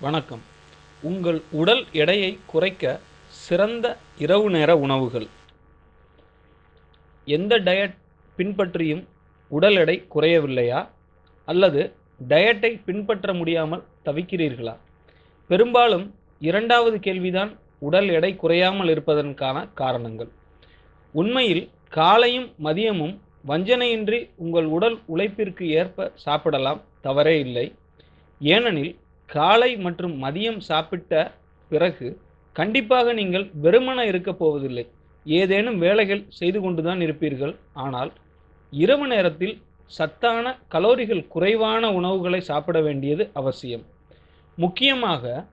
வணக்கம். உங்கள் உடல் எடையை குறைக்க சிறந்த இரவு நேர உணவுகள். எந்த டயட் பின்பற்றியும் உடல் எடை குறையவில்லையா? அல்லது டயட்டை பின்பற்ற முடியாமல் தவிக்கிறீர்களா? பெரும்பாலும் இரண்டாவது கேள்விதான் உடல் எடை குறையாமல் இருப்பதற்கான காரணங்கள். உண்மையில் காலையும் மதியமும் வஞ்சனையின்றி உங்கள் உடல் உழைப்பிற்கு ஏற்ப சாப்பிடலாம் தவறே இல்லை. ஏனெனில் காலை மற்றும் மதியம் சாப்பிட்ட பிறகு கண்டிப்பாக நீங்கள் வெறுமன இருக்கப் போவதில்லை. ஏதேனும் வேலைகள் செய்து கொண்டுதான் இருப்பீர்கள். ஆனால் இரவு நேரத்தில் சத்தான கலோரிகள் குறைவான உணவுகளை சாப்பிட வேண்டியது அவசியம். முக்கியமாக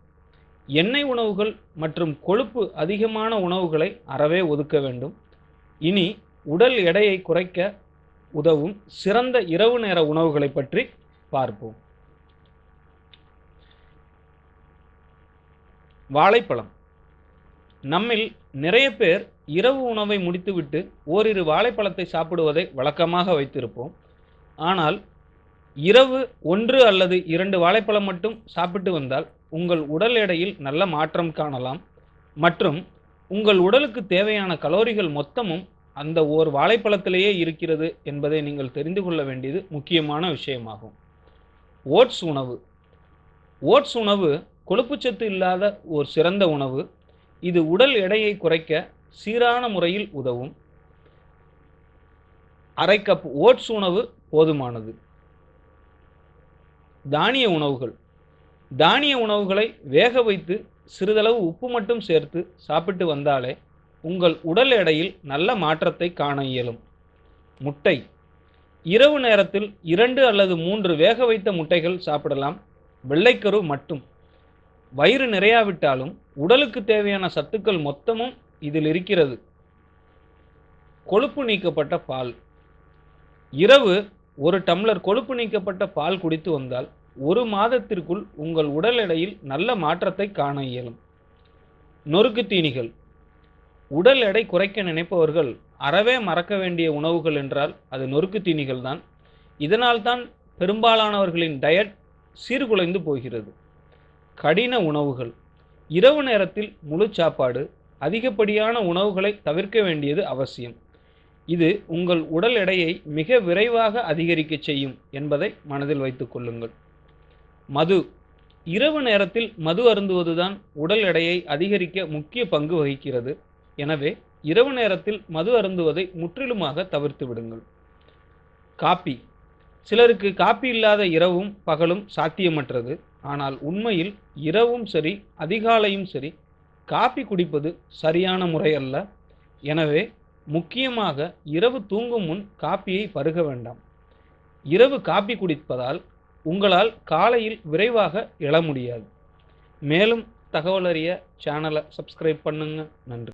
எண்ணெய் உணவுகள் மற்றும் கொழுப்பு அதிகமான உணவுகளை அறவே ஒதுக்க வேண்டும். இனி உடல் எடையை குறைக்க உதவும் சிறந்த இரவு நேர உணவுகளை பற்றி பார்ப்போம். வாழைப்பழம். நம்மில் நிறைய பேர் இரவு உணவை முடித்துவிட்டு ஓரிரு வாழைப்பழத்தை சாப்பிடுவதை வழக்கமாக வைத்திருப்போம். ஆனால் இரவு ஒன்று அல்லது இரண்டு வாழைப்பழம் மட்டும் சாப்பிட்டு வந்தால் உங்கள் உடல் எடையில் நல்ல மாற்றம் காணலாம். மற்றும் உங்கள் உடலுக்கு தேவையான கலோரிகள் மொத்தமும் அந்த ஓர் வாழைப்பழத்திலேயே இருக்கிறது என்பதை நீங்கள் தெரிந்து கொள்ள வேண்டியது முக்கியமான விஷயமாகும். ஓட்ஸ் உணவு. ஓட்ஸ் உணவு கொழுப்புச்சத்து இல்லாத ஒரு சிறந்த உணவு. இது உடல் எடையை குறைக்க சீரான முறையில் உதவும். அரை கப் ஓட்ஸ் உணவு போதுமானது. தானிய உணவுகள். தானிய உணவுகளை வேக வைத்து சிறிதளவு உப்பு மட்டும் சேர்த்து சாப்பிட்டு வந்தாலே உங்கள் உடல் எடையில் நல்ல மாற்றத்தை காண இயலும். முட்டை. இரவு நேரத்தில் இரண்டு அல்லது மூன்று வேக வைத்த முட்டைகள் சாப்பிடலாம். வெள்ளைக்கரு மட்டும். வயிறு நிறையாவிட்டாலும் உடலுக்கு தேவையான சத்துக்கள் மொத்தமும் இதில் இருக்கிறது. கொழுப்பு நீக்கப்பட்ட பால். இரவு ஒரு டம்ளர் கொழுப்பு நீக்கப்பட்ட பால் குடித்து வந்தால் ஒரு மாதத்திற்குள் உங்கள் உடல் எடையில் நல்ல மாற்றத்தை காண இயலும். நொறுக்கு தீனிகள். உடல் எடை குறைக்க நினைப்பவர்கள் அறவே மறக்க வேண்டிய உணவுகள் என்றால் அது நொறுக்கு தீனிகள் தான் இதனால் தான் பெரும்பாலானவர்களின் டயட் சீர்குலைந்து போகிறது. கடின உணவுகள். இரவு நேரத்தில் முழு சாப்பாடு அதிகப்படியான உணவுகளை தவிர்க்க வேண்டியது அவசியம். இது உங்கள் உடல் எடையை மிக விரைவாக அதிகரிக்க செய்யும் என்பதை மனதில் வைத்துக் கொள்ளுங்கள். மது. இரவு நேரத்தில் மது அருந்துவதுதான் உடல் எடையை அதிகரிக்க முக்கிய பங்கு வகிக்கிறது. எனவே இரவு நேரத்தில் மது அருந்துவதை முற்றிலுமாக தவிர்த்து விடுங்கள். காப்பி. சிலருக்கு காப்பி இல்லாத இரவும் பகலும் சாத்தியமற்றது. ஆனால் உண்மையில் இரவும் சரி அதிகாலையும் சரி காப்பி குடிப்பது சரியான முறை அல்ல. எனவே முக்கியமாக இரவு தூங்கும் முன் காப்பியை பருக வேண்டாம். இரவு காப்பி குடிப்பதால் உங்களால் காலையில் விரைவாக எழ முடியாது. மேலும் தகவலறிய சேனலை சப்ஸ்கிரைப் பண்ணுங்க. நன்றி.